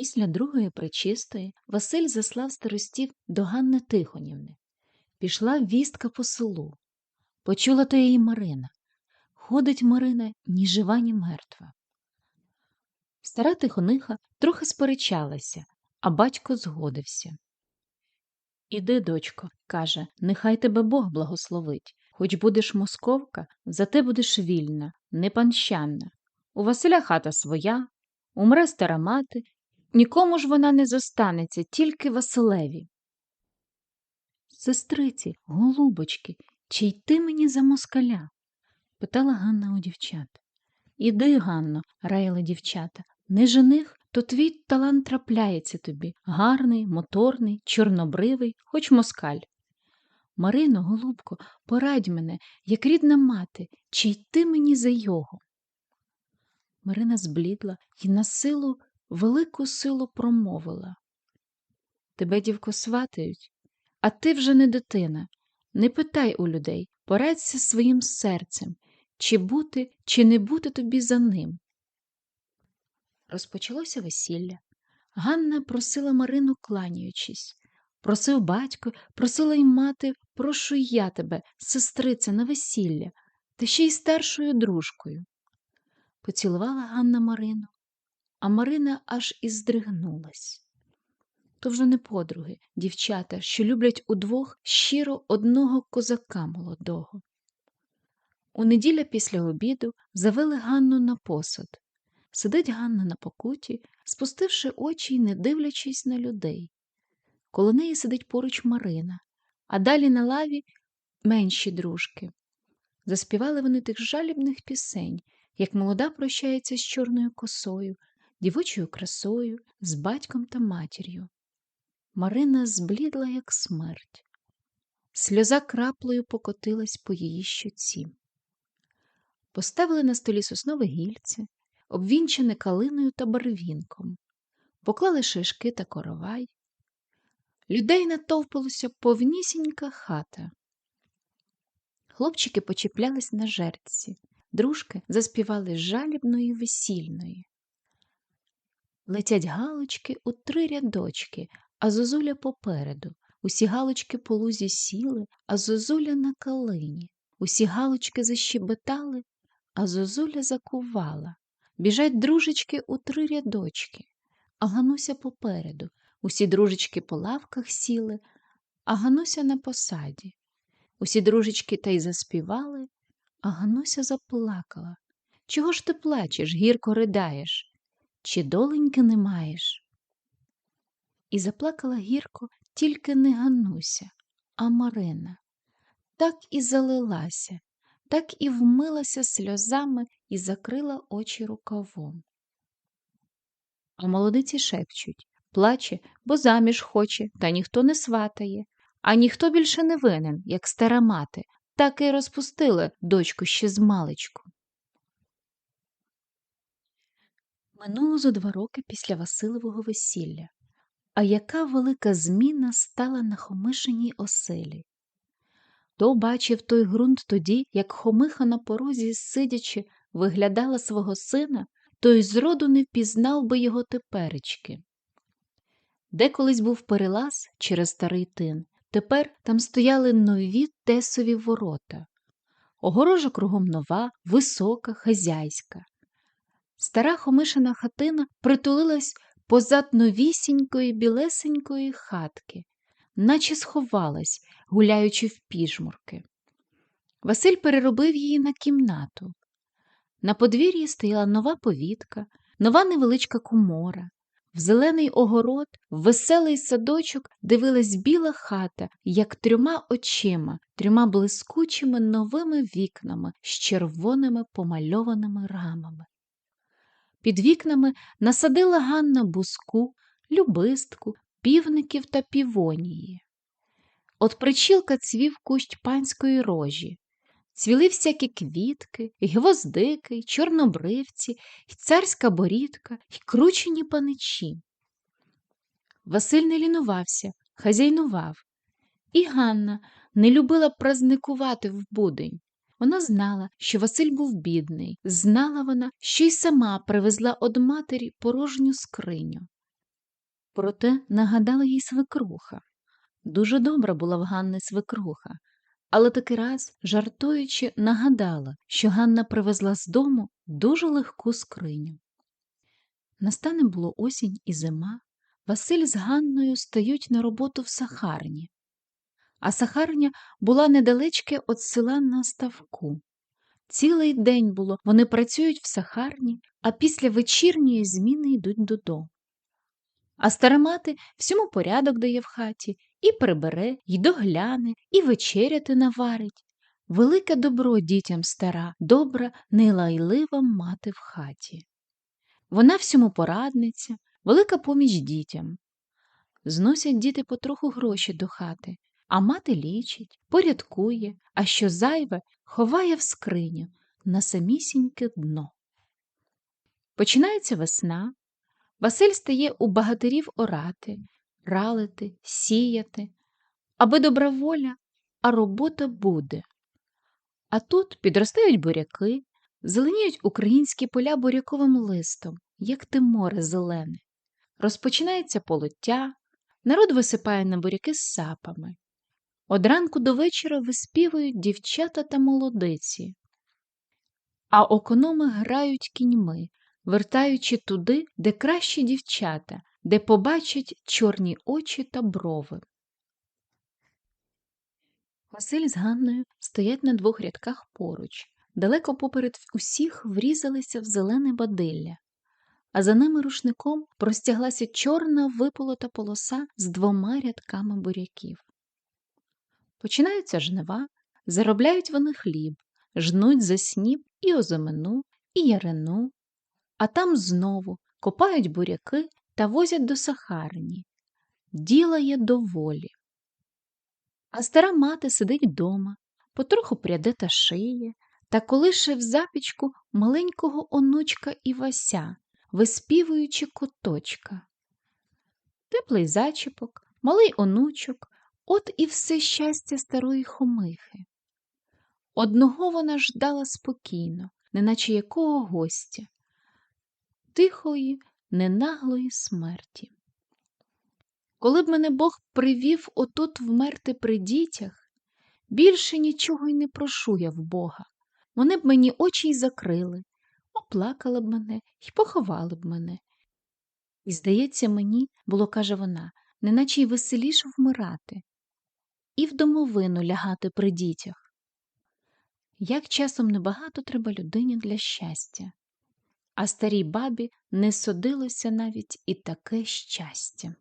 Після другої причистої Василь заслав старостів до Ганни Тихонівни. Пішла вістка по селу. Почула то її Марина. Ходить Марина ні жива, ні мертва. Стара тихониха трохи сперечалася, а батько згодився. Іди, дочко, каже, нехай тебе Бог благословить. Хоч будеш московка, зате будеш вільна, не панщанна. У Василя хата своя, умре стара мати, нікому ж вона не зостанеться, тільки Василеві. Сестриці, голубочки, чи йти мені за москаля? питала Ганна у дівчат. Іди, Ганно, раяли дівчата, не жених, то твій талант трапляється тобі гарний, моторний, чорнобривий, хоч москаль. Марино, голубко, порадь мене, як рідна мати, чи йти мені за його. Марина зблідла і на силу, велику силу промовила. Тебе, дівко, сватають, а ти вже не дитина. Не питай у людей, порадься своїм серцем, чи бути, чи не бути тобі за ним. Розпочалося весілля. Ганна просила Марину, кланяючись. Просив батько, просила й мати, прошу я тебе, сестриця, на весілля, та ще й старшою дружкою. Поцілувала Ганна Марину, а Марина аж і здригнулась. То вже не подруги, дівчата, що люблять удвох щиро одного козака молодого. У неділя після обіду завели Ганну на посад. Сидить Ганна на покуті, спустивши очі й не дивлячись на людей. Коло неї сидить поруч Марина, а далі на лаві менші дружки. Заспівали вони тих жалібних пісень, як молода прощається з чорною косою, дівочою красою, з батьком та матір'ю. Марина зблідла, як смерть. Сльоза краплею покотилась по її щоці. Поставили на столі соснове гільце, обвінчене калиною та барвінком, поклали шишки та коровай. Людей натовпилося повнісінька хата. Хлопчики почіплялись на жерці, дружки заспівали жалібної весільної. Летять галочки у три рядочки, а зозуля попереду. Усі галочки по лузі сіли, а зозуля на калині. Усі галочки защебетали, а зозуля закувала. Біжать дружечки у три рядочки, а Гануся попереду. Усі дружечки по лавках сіли, а Гануся на посаді. Усі дружечки та й заспівали, а Гануся заплакала. Чого ж ти плачеш, гірко ридаєш? Чи доленьки не маєш? І заплакала гірко тільки не Гануся, а Марина. Так і залилася, так і вмилася сльозами і закрила очі рукавом. А молодиці шепчуть плаче, бо заміж хоче, та ніхто не сватає, а ніхто більше не винен, як стара мати, так і розпустили дочку ще з маличку. Минуло зо два роки після Василового весілля. А яка велика зміна стала на Хомишиній оселі. То бачив той ґрунт тоді, як Хомиха на порозі, сидячи, виглядала свого сина, то й зроду не впізнав би його теперечки. Де колись був перелаз через старий тин, тепер там стояли нові тесові ворота. Огорожа кругом нова, висока, хазяйська. Стара хомишина хатина притулилась позад новісінької білесенької хатки, наче сховалась, гуляючи в піжмурки. Василь переробив її на кімнату. На подвір'ї стояла нова повітка, нова невеличка комора. В зелений огород, в веселий садочок дивилась біла хата, як трьома очима, трьома блискучими новими вікнами з червоними помальованими рамами. Під вікнами насадила Ганна буску, любистку, півників та півонії. От причілка цвів кущ панської рожі, цвіли всякі квітки, й гвоздики, й чорнобривці, й царська борідка, й кручені паничі. Василь не лінувався, хазяйнував, і Ганна не любила празникувати в будень. Вона знала, що Василь був бідний, знала вона, що й сама привезла од матері порожню скриню. Проте нагадала їй свекруха. Дуже добра була в Ганни свекруха, але таки раз, жартуючи, нагадала, що Ганна привезла з дому дуже легку скриню. Настане було осінь і зима, Василь з Ганною стають на роботу в сахарні, а сахарня була недалечке від села на ставку. Цілий день було вони працюють в сахарні, а після вечірньої зміни йдуть додому. А стара мати всьому порядок дає в хаті, і прибере, і догляне, і вечеряти наварить. Велике добро дітям стара, добра, нелайлива мати в хаті. Вона всьому порадниця, велика поміч дітям. Зносять діти потроху гроші до хати, а мати лічить, порядкує, а що зайве, ховає в скриню на самісіньке дно. Починається весна. Василь стає у багатирів орати, ралити, сіяти, аби добра воля, а робота буде. А тут підростають буряки, зеленіють українські поля буряковим листом, як те море зелене. Розпочинається полоття, народ висипає на буряки з сапами. Од ранку до вечора виспівують дівчата та молодиці, а окономи грають кіньми, вертаючи туди, де кращі дівчата, де побачать чорні очі та брови. Василь з Ганною стоять на двох рядках поруч, далеко поперед усіх врізалися в зелене бадилля, а за ними рушником простяглася чорна виполота полоса з двома рядками буряків. Починаються жнива, заробляють вони хліб, жнуть за сніп і озимину, і ярину, а там знову копають буряки та возять до сахарні. Діла є доволі. А стара мати сидить вдома, потроху пряде та шиє, та колише в запічку маленького онучка Івася, виспівуючи коточка. Теплий зачіпок, малий онучок, от і все щастя старої хомихи. Одного вона ждала спокійно, неначе якого гостя, тихої, ненаглої смерті. Коли б мене Бог привів отут вмерти при дітях, більше нічого й не прошу я в Бога. Вони б мені очі й закрили, оплакали б мене й поховали б мене. І, здається, мені, було, каже вона, неначе й веселіше вмирати, і в домовину лягати при дітях. Як часом небагато треба людині для щастя, а старій бабі не судилося навіть і таке щастя.